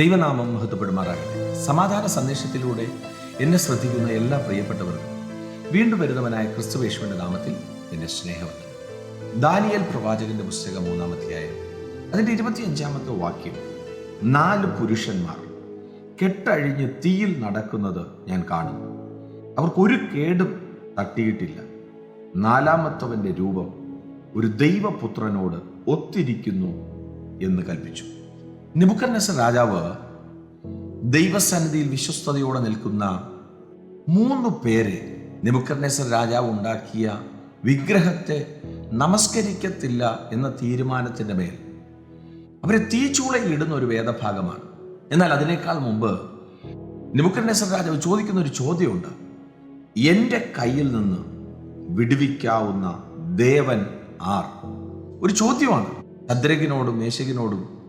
ദൈവനാമം മഹത്വപ്പെടുമാറാകട്ടെ. സമാധാന സന്ദേശത്തിലൂടെ എന്നെ ശ്രദ്ധിക്കുന്ന എല്ലാ പ്രിയപ്പെട്ടവർക്കും വീണ്ടും വരുന്നവനായ ക്രിസ്തുവേശുവിന്റെ നാമത്തിൽ എന്റെ സ്നേഹമുണ്ട് ദാനിയൽ പ്രവാചകന്റെ പുസ്തകം മൂന്നാമധ്യായം അതിന്റെ ഇരുപത്തിയഞ്ചാമത്തെ വാക്യം നാല് പുരുഷന്മാർ കെട്ടഴിഞ്ഞ് തീയിൽ നടക്കുന്നത് ഞാൻ കാണുന്നു. അവർക്കൊരു കേടും തട്ടിയിട്ടില്ല. നാലാമത്തവന്റെ രൂപം ഒരു ദൈവപുത്രനോട് ഒത്തിരിക്കുന്നു എന്ന് കൽപ്പിച്ചു. നിബുക്കന്നസ രാജാവ് ദൈവസന്നിധിയിൽ വിശ്വസ്തയോടെ നിൽക്കുന്ന മൂന്ന് പേരെ നിബുക്കന്നസർ രാജാവ് ഉണ്ടാക്കിയ വിഗ്രഹത്തെ നമസ്കരിക്കത്തില്ല എന്ന തീരുമാനത്തിന്റെ മേൽ. അവരെ തീച്ചൂളയിൽ ഇടുന്ന ഒരു വേദഭാഗമാണ്. എന്നാൽ അതിനേക്കാൾ മുമ്പ് നിബുക്കന്നസർ രാജാവ് ചോദിക്കുന്ന ഒരു ചോദ്യമുണ്ട്. എന്റെ കയ്യിൽ നിന്ന് വിടുവിക്കാവുന്ന ദേവൻ ആർ? ഒരു ചോദ്യമാണ്. ഭദ്രകിനോടും മേശകിനോടും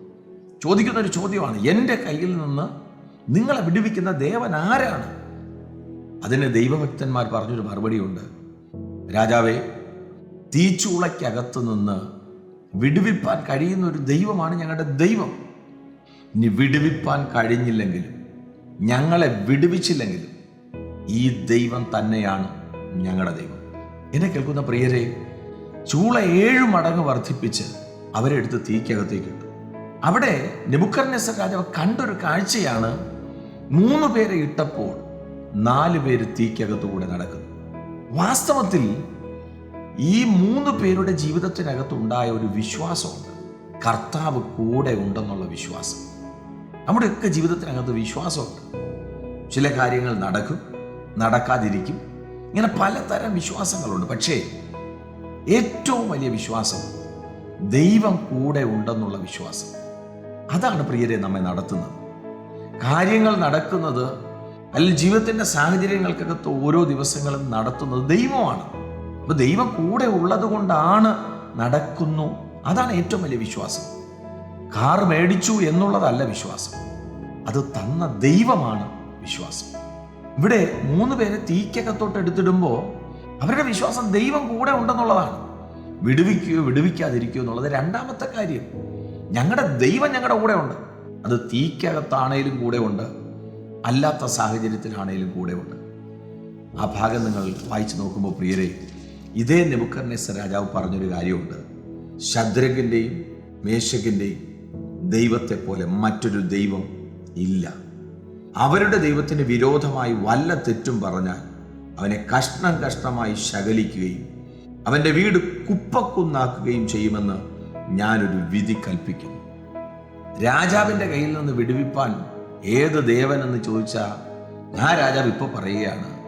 ചോദിക്കുന്ന ഒരു ചോദ്യമാണ് എന്റെ കയ്യിൽ നിന്ന് നിങ്ങളെ വിടുവിക്കുന്ന ദേവൻ ആരാണ്? അതിന് ദൈവഭക്തന്മാർ പറഞ്ഞൊരു മറുപടിയുണ്ട്. രാജാവേ തീച്ചുളയ്ക്കകത്ത് നിന്ന് വിടുവിപ്പാൻ കഴിയുന്ന ഒരു ദൈവമാണ് ഞങ്ങളുടെ ദൈവം. ഇനി വിടുവിപ്പാൻ കഴിഞ്ഞില്ലെങ്കിലും ഞങ്ങളെ വിടുവിച്ചില്ലെങ്കിലും ഈ ദൈവം തന്നെയാണ് ഞങ്ങളുടെ ദൈവം. എന്നെ കേൾക്കുന്ന പ്രിയരെ ചൂള ഏഴ് മടങ്ങ് വർദ്ധിപ്പിച്ച് അവരെടുത്ത് തീക്കകത്തേക്കും അവിടെ നെബുക്കർനെസർ രാജാവ് കണ്ടൊരു കാഴ്ചയാണ്. മൂന്ന് പേരെ ഇട്ടപ്പോൾ നാല് പേര് തീക്കകത്തുകൂടെ നടക്കുന്നു. വാസ്തവത്തിൽ ഈ മൂന്ന് പേരുടെ ജീവിതത്തിനകത്ത് ഉണ്ടായ ഒരു വിശ്വാസമുണ്ട്. കർത്താവ് കൂടെ ഉണ്ടെന്നുള്ള വിശ്വാസം. നമ്മുടെയൊക്കെ ജീവിതത്തിനകത്ത് വിശ്വാസമുണ്ട്. ചില കാര്യങ്ങൾ നടക്കും നടക്കാതിരിക്കും. ഇങ്ങനെ പലതരം വിശ്വാസങ്ങളുണ്ട്. പക്ഷേ ഏറ്റവും വലിയ വിശ്വാസം ദൈവം കൂടെ ഉണ്ടെന്നുള്ള വിശ്വാസം. അതാണ് പ്രിയരെ നമ്മെ നടത്തുന്നത്. കാര്യങ്ങൾ നടക്കുന്നത് അല്ലെങ്കിൽ ജീവിതത്തിന്റെ സാഹചര്യങ്ങൾക്കകത്ത് ഓരോ ദിവസങ്ങളും നടത്തുന്നത് ദൈവമാണ്. അപ്പോൾ ദൈവം കൂടെ ഉള്ളത് കൊണ്ടാണ് നടക്കുന്നു. അതാണ് ഏറ്റവും വലിയ വിശ്വാസം. കാർ മേടിച്ചു എന്നുള്ളതല്ല വിശ്വാസം. അത് തന്ന ദൈവമാണ് വിശ്വാസം. ഇവിടെ മൂന്ന് പേരെ തീക്കകത്തോട്ട് എടുത്തിടുമ്പോൾ അവരുടെ വിശ്വാസം ദൈവം കൂടെ ഉണ്ടെന്നുള്ളതാണ്. വിടുവിക്കുകയോ വിടുവിക്കാതിരിക്കുകയോ എന്നുള്ളത് രണ്ടാമത്തെ കാര്യം. ഞങ്ങളുടെ ദൈവം ഞങ്ങളുടെ കൂടെ ഉണ്ട് അത് തീക്കകത്താണേലും കൂടെ ഉണ്ട് അല്ലാത്ത സാഹചര്യത്തിലാണേലും കൂടെ ഉണ്ട് ആ ഭാഗം നിങ്ങൾ വായിച്ചു നോക്കുമ്പോൾ പ്രിയരെ ഇതേ നെബുക്കർനെസ് രാജാവ് പറഞ്ഞൊരു കാര്യമുണ്ട്. ശദ്രകിന്റെയും മേശകിന്റെയും ദൈവത്തെ പോലെ മറ്റൊരു ദൈവം ഇല്ല. അവരുടെ ദൈവത്തിന് വിരോധമായി വല്ല തെറ്റും പറഞ്ഞാൽ അവനെ കഷ്ണം കഷ്ണമായി ശകലിക്കുകയും അവന്റെ വീട് കുപ്പക്കുന്നാക്കുകയും ചെയ്യുമെന്ന് ഞാനൊരു വിധി കൽപ്പിക്കുന്നു. രാജാവിന്റെ കയ്യിൽ നിന്ന് വിടുവിപ്പാൻ ഏത് ദേവൻ എന്ന് ചോദിച്ചാൽ ഞാൻ രാജാവ് ഇപ്പൊ പറയുകയാണ്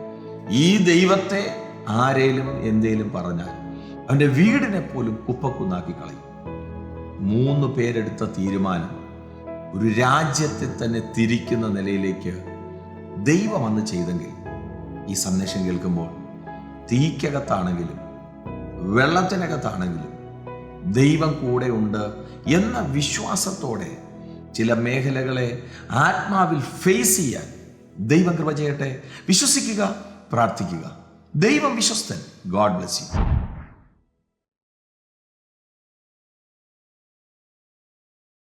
ഈ ദൈവത്തെ ആരേലും എന്തേലും പറഞ്ഞാൽ അവന്റെ വീടിനെ പോലും കുപ്പക്കുന്നാക്കി കളയും. മൂന്ന് പേരെടുത്ത തീരുമാനം ഒരു രാജ്യത്തെ തന്നെ തിരിക്കുന്ന നിലയിലേക്ക് ദൈവം അന്ന് ചെയ്തെങ്കിൽ ഈ സന്ദേശം കേൾക്കുമ്പോൾ തീക്കകത്താണെങ്കിലും വെള്ളത്തിനകത്താണെങ്കിലും ദൈവം കൂടെ ഉണ്ട് എന്ന വിശ്വാസത്തോടെ ചില മേഖലകളെ ആത്മാവിൽ ഫേസ് ചെയ്യാൻ ദൈവം കൃപ ചെയ്യട്ടെ. വിശ്വസിക്കുക പ്രാർത്ഥിക്കുക. ദൈവം വിശ്വസ്തൻ. God bless you